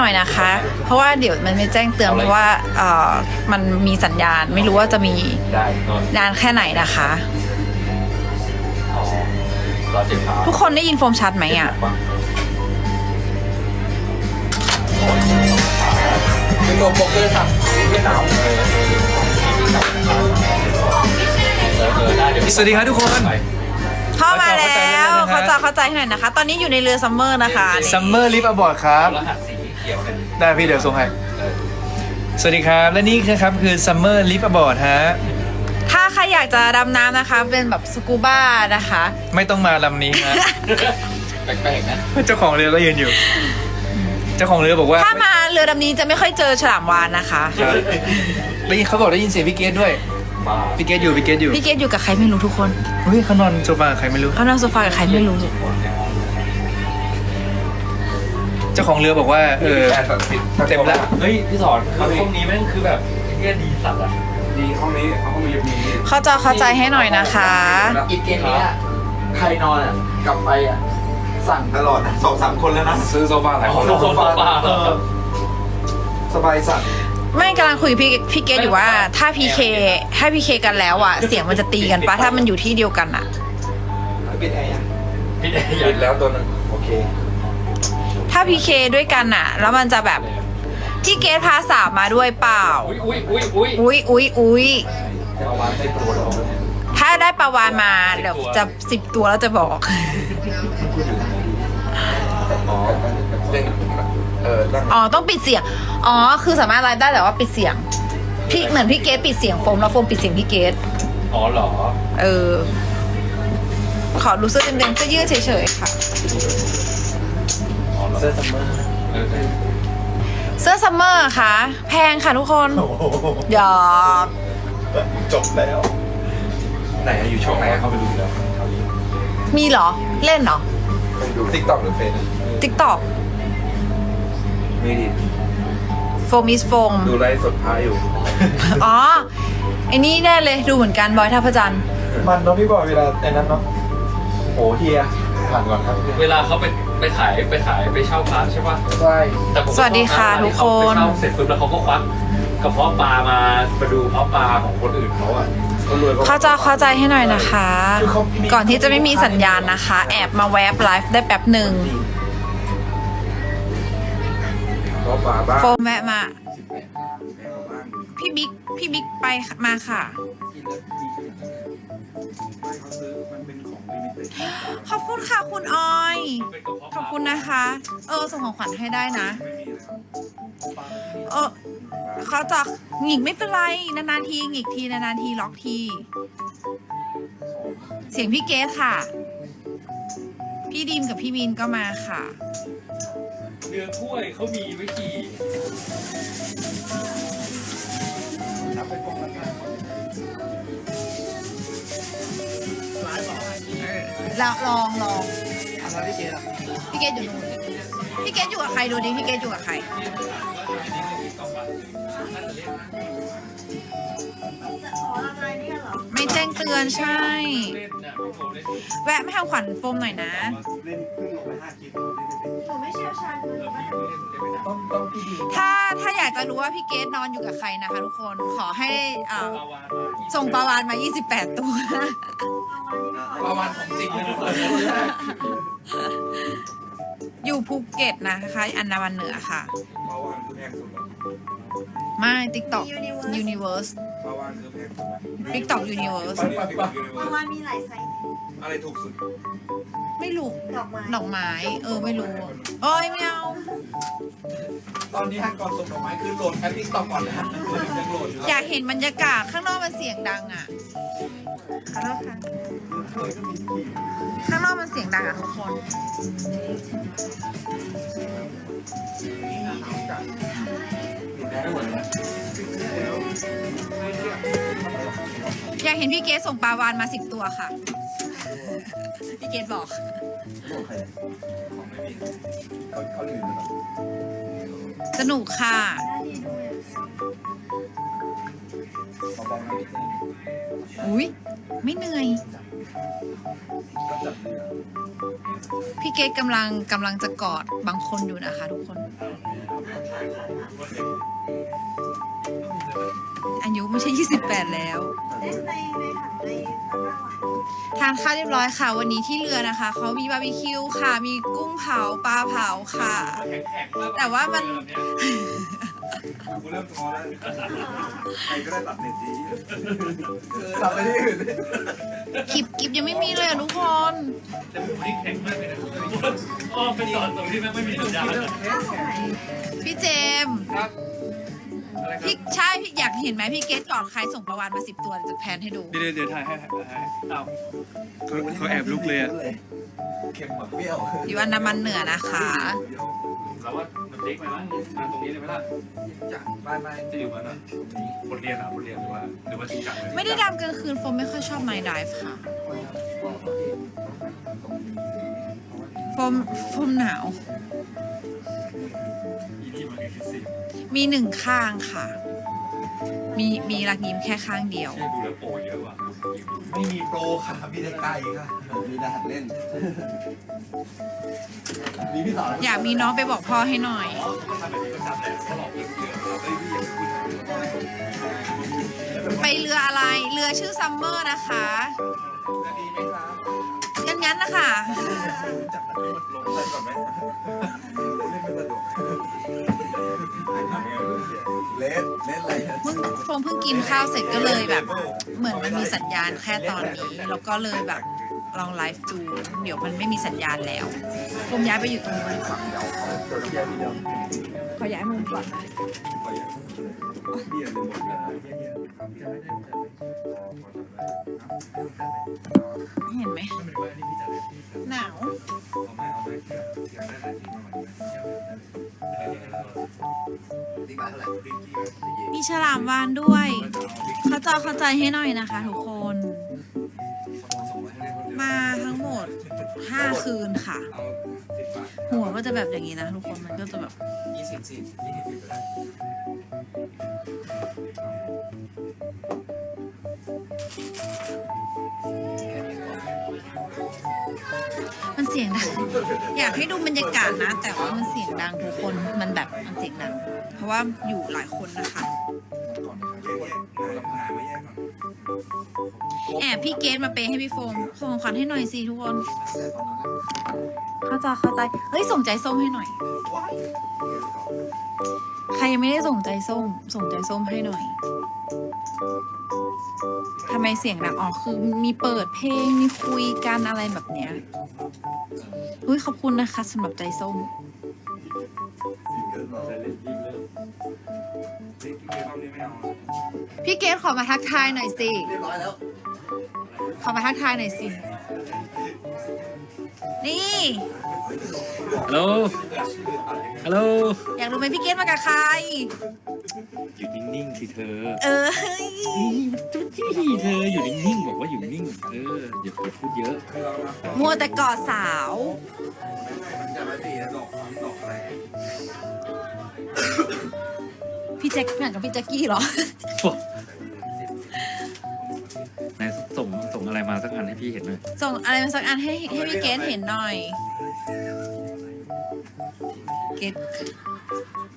หน่อยนะคะ เพราะว่าเดี๋ยวมันไม่แจ้งเตือนเพราะว่าเอ่อมันมีสัญญาณไม่รู้ว่าจะมีได้นอนนานแค่ไหนนะคะ อ๋อรอเจ็บขาทุกคนได้ยินโฟมชัดไหมอะ เป็นตัวโป๊กเกอร์ครับไม่หนาวเออเออเออได้เดี๋ยวพี่สวัสดีครับทุกคน ไปเข้ามาแล้ว เข้าเขาใจจะแล้วนะฮะเข้าใจให้หน่อยนะคะ ตอนนี้อยู่ในเรือซัมเมอร์นะคะนี่ซัมเมอร์ลิฟต์อบอร์ดครับ รหัสสี เขียวกันได้พี่เดี๋ยวส่งให้ เออสวัสดีครับ และนี่นะครับคือซัมเมอร์ลิฟต์อบอร์ดฮะ ถ้าใครอยากจะดำน้ำนะคะ เป็นแบบสกูบ้านะคะ ไม่ต้องมาลำนี้ฮะ แปลกๆนะเจ้าของเรือก็ยืนอยู่ เจ้าของเรือบอกว่าถ้ามาเรือดำนี้จะไม่ค่อยเจอฉลามวานนะคะ ครับได้ยินเขาบอกได้ยินเสียงพี่เกตด้วย บ้าพี่เกตอยู่พี่เกตอยู่พี่เกดอยู่กับใครไม่รู้ทุกคนเฮ้ยเขานอนโซฟากับใครไม่รู้ เขานั่งโซฟากับใครไม่รู้เจ้าของเรือบอกว่าเออเต็มละ เฮ้ยพี่สอนคือห้องนี้แม่งคือแบบเฮียดีสัตว์อะดีห้องนี้ห้องนี้มีเขาจะเข้าใจให้หน่อยนะคะ อีกเกมนี้อะใครนอนอะกลับไปอะ สั่งตลอดนะสองสามคนแล้วนะซื้อโซฟาหลายคนโซฟาเหรอสบายสั่งไม่กำลังคุยกับพี่พี่เกดอยู่ว่า ถ้าพีเคถ้าพีเคกันแล้วอะ เสียงมันจะตีกันปะถ้ามันอยู่ที่เดียวกันอะปิดแอร์ยังพี่ได้ยัปิงดแล้วตัวหนึงโอเค ถ้าพีเคด้วยกันอะแล้วมันจะแบบพี่เกดพาสาวมาด้วยเปล่า อุ้ยอุ้ยอุ้ยอุ้ยอุ้ยอุ้ยอุ้ยเอาวางใส่ตัวเราถ้าได้ปลาวานมาเดี๋ยวจะสิบตัวแล้วจะบอก อ๋อเล่นเออตั้งอ๋อต้องปิดเสียง อ๋อ คือสามารถไลฟ์ได้แต่ว่าปิดเสียง พี่เหมือนพี่เกดปิดเสียงโฟมแล้วโฟมปิดเสียงพี่เกดอ๋อเหรอ เออ ขอดูเสื้อเต็มๆเสื้อยืดเฉยๆค่ะอ๋อ เหรอเสื้อซัมเมอร์เออเออเสื้อซัมเมอร์ค่ะ แพงค่ะทุกคนหยอกจบแล้ว ไหนอะอยู่ช่องไหนอะเข้าไปดูแล้วมีเหรอ เล่นเหรอไปดูทิกตอกหรือเฟซติ๊กต็อกมีดิโฟมิสโฟมดูไลฟ์สดพาอยู่ อ๋อไอ้นี่แน่เลยดูเหมือนกันบอยท่าพระจันทร์มันเนาะพี่บอกเวลาไอ้นั้นเนาะโอ้เฮียผ่านก่อนครับ เวลาเขาไป ไปขายไปขายไปเช่าพระใช่ปะใช่แต่ผมสวัสดีค่ะทุกคนไปเช่าเสร็จปุ๊บแล้วเขาก็ควักกระเพาะปลามามาดูเพาะปลาของคนอื่นเขาอะก็รวยเข้าใจเข้าใจให้หน่อยนะคะ ก่อนที่จะไม่มีสัญญาณนะคะ แอบมาแวบไลฟ์ได้แป๊บหนึ่งเพราะปลาบ้างโฟมแวะมา พี่บิ๊กพี่บิ๊กไปมาค่ะ ขอบคุณค่ะคุณออย เป็นกระเพาะปขลาอบคุณนะคะ เออส่งของขวัญให้ได้นะเออเขาจะหงิกไม่เป็นไร นานๆทีหงิกทีนานๆทีล็อกที เสียงพี่เกสค่ะ พี่ดีมกับพี่วินก็มาค่ะเรือถ้วยเขามีไว้ขี่แล้ว ลองลองอันนั้นพี่เกดอะพี่เกสอยู่นู่นพี่เกสอยู่กับใครดูดิพี่เกสอยู่กับใคร ไม่แจ้งเตือนใช่เล่นน่ะพี่โฟเล่นแวะไม่ทำขวัญโฟมหน่อยนะ เล่นขึ้นลงไปห้าคลิปหนูไม่เชี่ยวชาญเลยเออพี่เล่นได้ไหมนะต้องต้องพี่ดี ถ้า ถ้าอยากจะรู้ว่าพี่เกสนอนอยู่กับใครนะคะทุกคนขอให้เอ่อปลาวานมาส่งปลาวานมา 28 ตัว ประมาณของจริงเลยทุกคนอยู่ภูเก็ตนะคะ อันดามันเหนือค่ะปลาวานคือแพงสุดเหรอไม่ TikTok Universe ปลาวานคือแพงสุดไหม TikTok Universe ปลาปลาปลาเมื่อวานมีหลายไซส์อะไรถูกสุดไม่รู้ดอกไม้ดอกไม้ เออ ไม่รู้เอ้ยไม่เอา ตอนนี้ทางก่อนส่งดอกไม้คือโหลดแอปติ๊กต็อกก่อนนะยังโหลดอยู่อยากเห็นบรรยากาศข้างนอกมันเสียงดังอะขอโทษค่ะ ข้างนอกมันเสียงดังอะทุกคนอยากเห็นพี่เกสส่งปลาวานมาสิบตัวค่ะ พี่เกสบอกเขาเขาลืมแล้วสนุกค่ะหน้าดีดูอย่างเบาๆนะพี่เกดอุ้ยไม่เหนื่อย ก็จับเรือพี่เกดกำลังกำลังจะกอดบางคนอยู่นะคะทุกคน อายุไม่ใช่ 28 แล้วเล่นในในถังในตะกร้าวาน ทานข้าวเรียบร้อยค่ะ วันนี้ที่เรือนะคะเขามีบาร์บีคิวค่ะ มีกุ้งเผาปลาเผาค่ะ แต่ว่ามัน กูเริ่มท้อแล้วใครก็ได้ตัดเน็ตดีกลับไปที่อื่นคลิปกิฟยังไม่มีเลยอะทุกคนแต่ผมนี่แข็งมากเลยนะอ้อมไปตอนตรงที่แม่งไม่มีสัญญาณข้าวไหนพี่เจมส์ พี่ใช่พี่อยากเห็นไหมพี่เกตกอดใครส่งประวานมาสิบตัวเดี๋ยวจะแพนให้ดูเดี๋ยวเดี๋ยวถ่ายให้ถ่ายให้อ้าวเขาเขาแอบลุกเลยอะเค็มแบบเปรี้ยวอยู่อันดามันเหนือนะคะเราว่ามันเล็กไปมั้งมาตรงนี้เลยไหมล่ะจัดไม่ไม่จะอยู่มันอะบทเรียนอะบทเรียนหรือว่าหรือว่าจริงจังเลยไม่ได้ดำกลางคืนโฟมไม่ค่อยชอบไนท์ไดฟ์ค่ะโฟมโฟมหนาวอีนี่มันคือสิ มีหนึ่งข้างค่ะ มีมีรักยิ้มแค่ข้างเดียวเชื่อดูแล้วโปรเยอะว่ะไม่มีโปรค่ะมีแต่ไก่ค่ะมีแต่หัดเล่น มีพี่สอนอยากมีน้องไปบอกพ่อให้หน่อย ทำแบบนี้ก็จำแหละเขาหลอกเองเรื่องเอ้ยพี่อย่าไปพูดไปเรืออะไร เรือชื่อซัมเมอร์นะคะดีไหมครับงั้นงั้นๆนะคะ จับมันหมดลงเลยก่อนไหม เล่นเล่นอะไรเพิ่งโฟมเพิ่งกินข้าวเสร็จก็เลยแบบ เหมือนมันมีสัญญาณแค่ตอนนี้แล้วก็เลยแบบลองไลฟ์ดูเดี๋ยวมันไม่มีสัญญาณแล้วโฟมย้ายไปอยู่ตรงนู้นดีกว่า ขอย้ายมุมก่อนเห็นไหมหนาวมีฉลามวานด้วย เขาจอเข้าใจให้หน่อยนะคะทุกคน มาทั้งหมด 5 คืนค่ะ หัวก็จะแบบอย่างนี้นะทุกคนมันก็จะแบบยี่สิบสิบมันเสียงดัง อยากให้ดูบรรยากาศนะ แต่ว่ามันเสียงดังทุกคนมันแบบมันเสียงดัง เพราะว่าอยู่หลายคนนะคะ แอบพี่เกดมาเปย์ให้พี่โฟมส่งของขวัญให้หน่อยสิทุกคน เข้าใจเข้าใจเฮ้ยส่งใจส้มให้หน่อย ใครยังไม่ได้ส่งใจส้ม ส่งใจส้มให้หน่อยทำไมเสียงดังอ๋อคือมีเปิดเพลงมีคุยกันอะไรแบบเนี้ย อุ้ยขอบคุณนะคะสำหรับใจส้ม พี่เกดขอมาทักทายหน่อยสิ เรียบร้อยแล้ว ขอมาทักทายหน่อยสิ นี่ ฮัลโหล ฮัลโหล อยากรู้ไหมพี่เกดมากับใคร อยู่นิ่งๆสิเธอเออ จุ๊จี้เธออยู่นิ่งๆบอกว่าอยู่นิ่ง เอออย่าไปพูดเยอะ มัวแต่กอดสาวจะมาตีดอกดอกอะไรพี่แจ็คเหมือนกับพี่แจ็คกี้เหรอ ไหนส่งส่งอะไรมาสักอันให้พี่เห็นหน่อยส่งอะไรมาสักอันให้ให้พี่เกดเห็นหน่อย เกด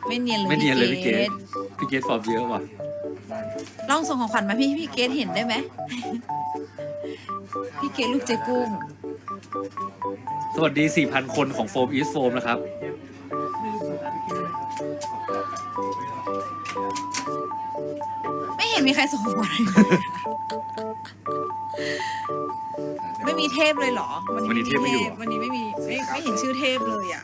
ไม่เนียนเลยไม่เนียนเลยพี่เกดดพี่เกดฟอร์มเยอะว่ะลองส่งของขวัญมาพี่ให้พี่เกดเห็นได้ไหม พี่เกดลูกเจกุ้ง สวัสดี 4,000 คนของโฟมอีสโฟมนะครับ ไม่เห็นมีใครส่งองขวัญให้เลยไม่มีเทพเลยเหรอวันนี้เทพไม่อยู่เหรอ วันนี้ไม่มีไม่ไม่เห็นชื่อเทพเลยอะ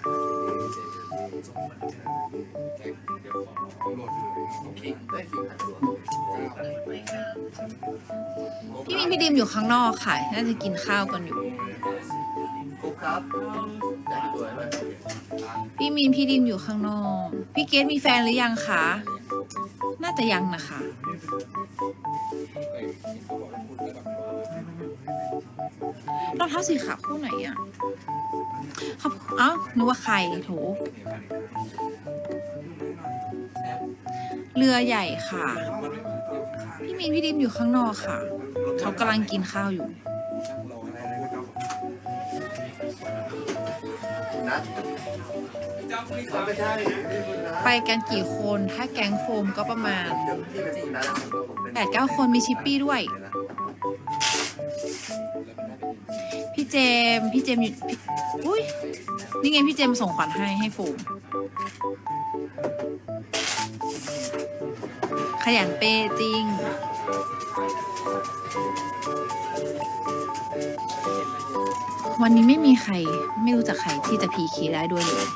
พี่มินพี่ดิมอยู่ข้างนอกค่ะ น่าจะกินข้าวกันอยู่ มินพี่ดิมอยู่ข้างนอก พี่เกดมีแฟนหรือยังคะ น่าจะยังนะคะ รองเท้าสีขาวคู่ไหนอะเขาเอ้านึกว่าใครโถ เรือใหญ่ค่ะ พี่มินพี่ดิมอยู่ข้างนอกค่ะ เขากำลังกินข้าวอยู่ นัด ไม่ใช่ไปกันกี่คนถ้าแก๊งโฟมก็ประมาณเดี๋ยวพี่เป็นคนนั้นแปดเก้าคนมีชิปปี้ด้วย พี่เจมพี่เจมอยู่พี่อุ้ยนี่ไงพี่เจมส่งขวัญให้ให้โฟมขยันเปจริงวันนี้ไม่มีใครไม่รู้จักใครที่จะพีเคได้ด้วยเลย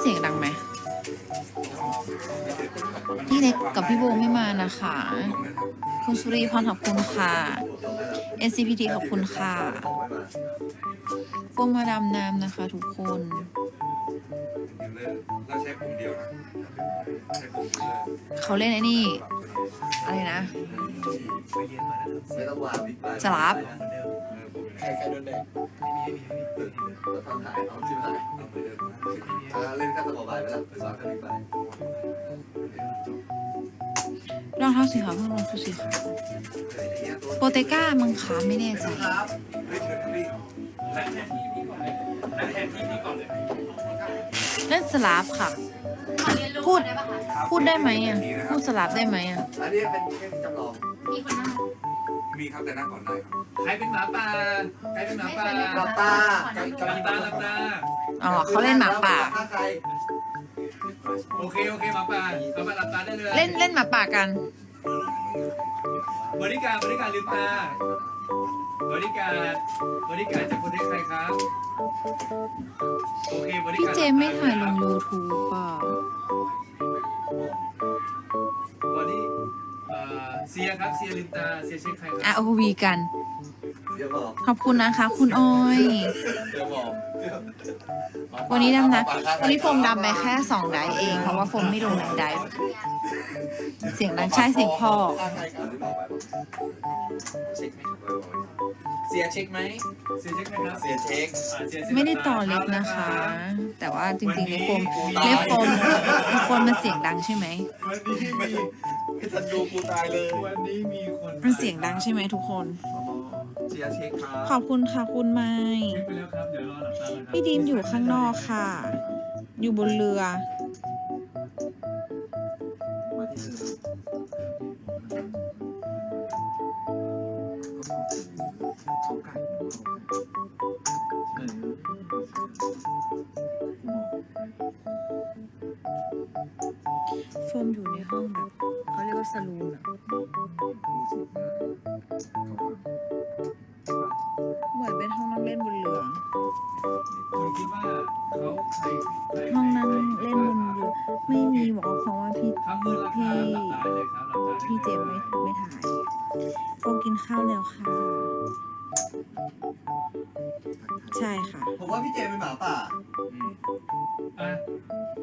ทุก นะคะ คุณสุริพรขอบคุณค่ะ NCPT ขอบคุณค่ะโฟมมาดำน้ำนะคะทุกคนเขาเล่นไอ้นี่ อะไรนะ จะรับใครใครโดนแดกเราทำถ่ายเอาที่ถ่ายอ่าเล่นกันสบอบายไปแล้วสอนกันบิ๊กไบ รองเท้าสีขาวเพิ่งลงคือสีขาวโปเตก้ามังคะไม่แน่ใจครับเฮ้ยเชิญพี่เล่นสลับค่ะ พูด พูดได้ไหมอะ พูดสลับได้ไหมอะอันนี้เป็นแค่จำลอง มีคนนั่งมีครับแต่นั่งก่อนได้ครับใครเป็นหมาป่า ใครเป็นหมาป่าหลับตาหลับตาหลับตาอ๋อเขาเล่นหมาป่าถ้าใคร โอเคโอเคหมาป่าหมาป่าหลับตาได้เลย เล่นเล่นหมาป่ากัน บริการบริการลืมตาบริการบริการจะคนให้ใครครับ โอเคบริพี่การเจมไม่ถ่ายลง YouTube อะบอดี้เอ่อเซียครับเซียลืมตาเซียเช็คใครครับ อะโอวีกันเดี๋ยวบอก ขอบคุณนะคะ คุณออยเดี๋ยวบอกวันนี้ดำนะวันนี้โฟมดำไปแค่สองไดฟ์เอง เพราะว่าโฟมไม่ลงในไดฟ์เสียงดังใช่เสียงพ่อถ้าใครกันหรือบอกไปเช็คไหมเสียเช็คไหมเซียเช็คใครครับเสียเช็คอ่าเซียเช็คไม่ได้ต่อเล็บนะคะ แต่ว่าจริงๆในโฟมในโฟมในโฟมมันเสียงดังใช่ไหมวันนี้มีไม่ทันดูกูตายเลย วันนี้มีคนมันเสียงดังใช่ไหมทุกคน เสียเช็คครัขอบคุณค่ะคุณไม้เช็คไปแล้วครับ เดี๋ยวรอหลับตานะครับพี่ดีมอยู่ข้างนอกค่ะ อยู่บนเรือ มาที่นี่เขาไก่โ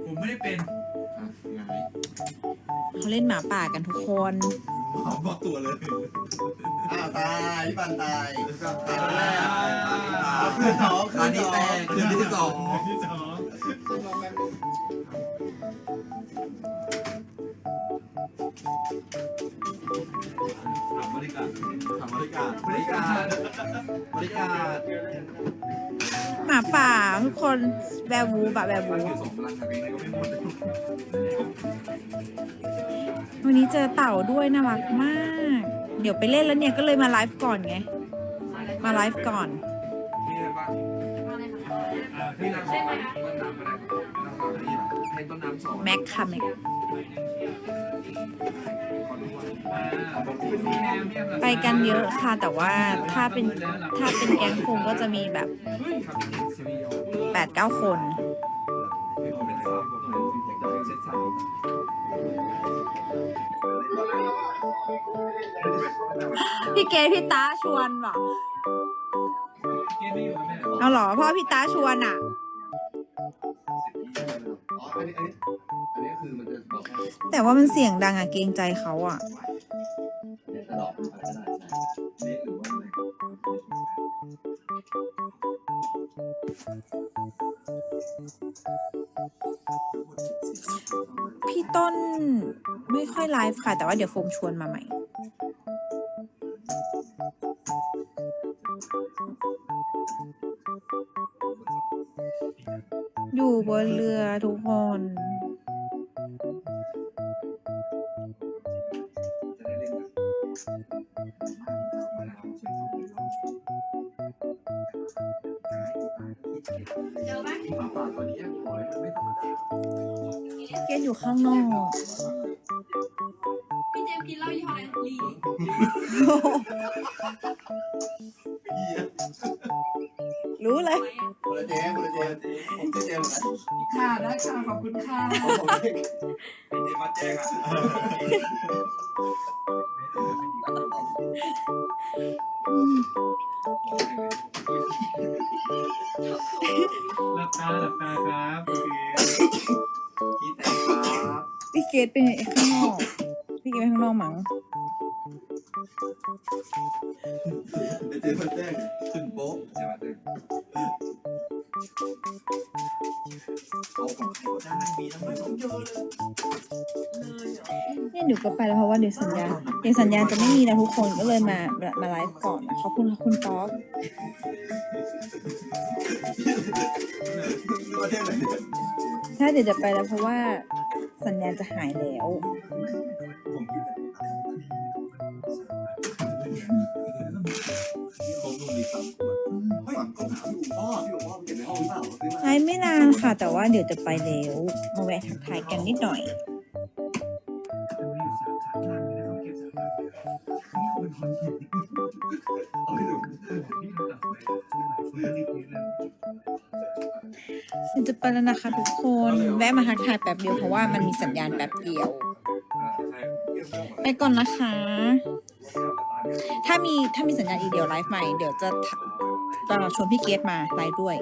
ผมไม่ได้เป็นยังไงเขาเล่นหมาป่ากันทุกคนบอกตัวเลยอ้าวตายพี่ปันตายตายแรกคืนสองคืนที่แตกคืนที่สองที่สองถามบริการทำบริการบริการบริการ หมาป่าทุกคนแวร์วูบะแวร์วูส่งพลังทางนี้ก็ไม่หมดวันนี้เจอเต่าด้วยน่ารักมาก เดี๋ยวไปเล่นแล้วเนี่ยก็เลยมาไลฟ์ก่อนไง มาไลฟ์ก่อนนี่เลยป่ะอ่าพี่นั่งต้นน้ำก็ได้ให้ต้นน้ำสองแม็กค่ะแม็ก ไปกันเยอะค่ะ แต่ว่าถ้าเป็นถ้าเป็นแก๊งฟูงก็จะมีแบบแปดเก้าคน พี่เกพี่ตาชวนเหรอเกมไม่อยู่แม่เอาเหรอเพราะว่าพี่ตาชวนอะอ๋ออันนี้อันนี้อันนี้คือมัน แต่ว่ามันเสียงดังอะเกรงใจเขาอะพี่ต้นไม่ค่อยไลฟ์ค่ะ แต่ว่าเดี๋ยวโฟมชวนมาใหม่ อยู่บนเรือทุกคน ข้างนอกพี่เจมส์กินเหล้ายี่ห้ออะไรลีรู้เลยคนละเจมคนละเจมผมชื่อเจมเหมือนกันค่ะได้ค่ะขอบคุณค่ะไอ้เจมาแจ้งอะหลับตาหลับตาครับโอเค คิดแต่ครับพี่เกดเป็นข้างนอก พี่เกดเป็นข้างนอกมั้งไอ้เจมมาแจ้งถึงโป๊ะเจมาแจ้งเอาของใครก็ได้มีทั้งหมดสองเยอะเลยเนี่ยเดี๋ยวก็ไปแล้วเพราะว่าเดี๋ยวสัญญาณเดี๋ยวสัญญาณจะไม่มีแล้วทุกคนก็เลยมามาไลฟ์ก่อนนะขอบคุณค่ะคุณป๊อกประเทศไหนเนี่ย ถ้าเดี๋ยวจะไปแล้วเพราะว่าสัญญาณจะหายแล้วผมคิดแต่ผมดูมีสามขวดเฮ้ยก็ถามพี่หลวงพ่อพี่หลวงพ่อเก็บในห้องหรือเปล่าซื้อมาไลฟ์ไม่นานค่ะ แต่ว่าเดี๋ยวจะไปแล้วมาแวะทักทายกันนิดหน่อย แล้วนะคะทุกคนแวะมาทักทายแป๊บเดียวเพราะว่ามันมีสัญญาณแป๊บเดียว ไปก่อนนะคะ ถ้ามีถ้ามีสัญญาณอีเดียวไลฟ์ใหม่เดี๋ยวจะตอชวนพี่เกดมาไลฟ์ด้วย